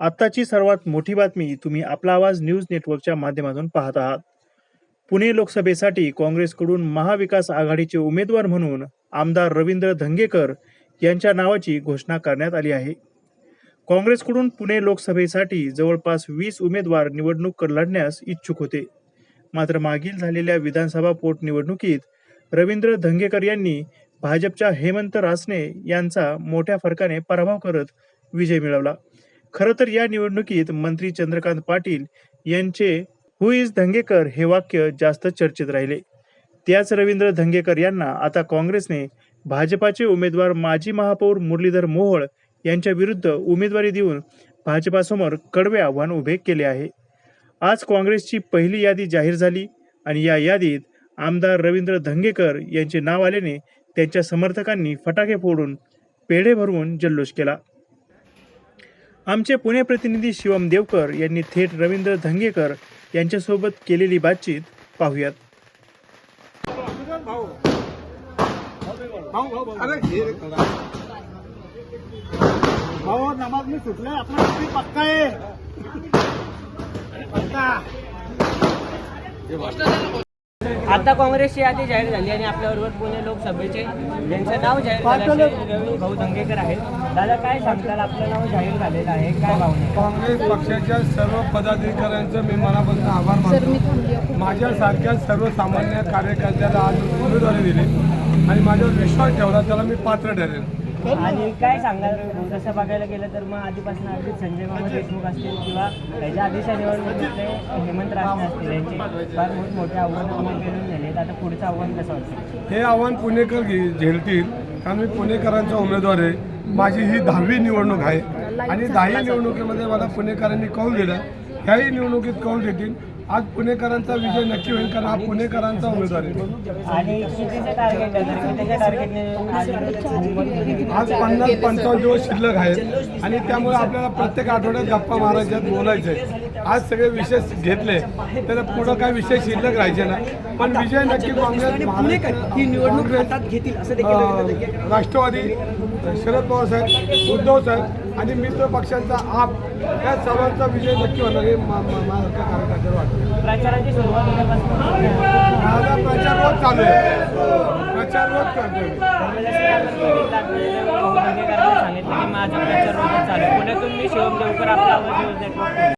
आत्ताची सर्वात मोठी बातमी तुम्ही आपला आवाज न्यूज नेटवर्कच्या माध्यमातून पाहत आहात. पुणे लोकसभेसाठी काँग्रेसकडून महाविकास आघाडीचे उमेदवार म्हणून आमदार रवींद्र धंगेकर यांच्या नावाची घोषणा करण्यात आली आहे. काँग्रेसकडून पुणे लोकसभेसाठी जवळपास वीस उमेदवार निवडणूक लढण्यास इच्छुक होते. मात्र मागील झालेल्या विधानसभा पोटनिवडणुकीत रवींद्र धंगेकर यांनी भाजपच्या हेमंत रासने यांचा मोठ्या फरकाने पराभव करत विजय मिळवला. खरं तर या निवडणुकीत मंत्री चंद्रकांत पाटील यांचे हु इज धंगेकर हे वाक्य जास्त चर्चेत राहिले. त्याच रवींद्र धंगेकर यांना आता काँग्रेसने भाजपाचे उमेदवार माजी महापौर मुरलीधर मोहोळ यांच्या विरुद्ध उमेदवारी देऊन भाजपासमोर कडवे आव्हान उभे केले आहे. आज काँग्रेसची पहिली यादी जाहीर झाली आणि या यादीत आमदार रवींद्र धंगेकर यांचे नाव आल्याने त्यांच्या समर्थकांनी फटाके फोडून पेढे भरवून जल्लोष केला. आमचे पुणे प्रतिनिधी शिवम देवकर यांनी थेट रवींद्र धंगेकर यांच्यासोबत केलेली बातचीत पाहूयात. नमाज मी सुटले आपला पक्का आहे. आता काँग्रेसची यादी जाहीर झाली आणि आपल्याबरोबर पुणे लोकसभेचे ज्यांचं नाव जाहीर झालं रवी भाऊ दंगेकर आहेत. दादा काय सांगताल? आपलं नाव जाहीर झालेलं आहे. काय भावना काँग्रेस पक्षाच्या सर्व पदाधिकाऱ्यांचं मी मनापासून आभार मानतो. माझ्यासारख्या सर्वसामान्य कार्यकर्त्याला आज उमेदवारी दिली. आणि माझ्यावर विश्वास ठेवला त्याला मी पात्र ठरेन आणि काय सांगणार? तसं बघायला गेलं तर मग आधीपासून अगदी संजय मामा देशमुख असतील किंवा त्याच्या आधीच्या निवडणुकीतले हेमंत रासने असतील यांचे. फार मोठ मोठे आव्हान तुम्ही पेलून झालेत आता पुढचं आव्हान कसं वाटतं हे आव्हान पुणेकर घे झेलतील. कारण मी पुणेकरांचा उमेदवार आहे. माझी ही दहावी निवडणूक आहे. आणि दहाही निवडणुकीमध्ये मला पुणेकरांनी कौल दिला. ह्याही निवडणुकीत कौल देतील. आज पुणेकरांचा विजय नक्की होईल कारण हा पुणेकरांचा उमेदवार आहे. आहे आज पन्नास पंचावन्न दिवस शिल्लक आहेत आणि त्यामुळे आपल्याला प्रत्येक आठवड्यात गप्पा मारायच्यात बोलायचे आज सगळे विषय घेतले तर पुढं काय विषय शिल्लक राहायचे ना? पण विजय नक्की काँग्रेस ही निवडणूक हातात घेतील असं राष्ट्रवादी शरद पवार साहेब उद्धव साहेब आणि मित्र पक्षांचा आप या सर्वांचा विजय नक्की होणार हे मा- मा- माझ्या कार्यकर्त्याला वाटतं. प्रचाराची सुरुवात होण्यापासून माझा प्रचार रोज चालू आहे. प्रचार रोज करतोय माझा प्रचार रोज चालू आहे. पुण्यातून मी शिवम देवकर आपला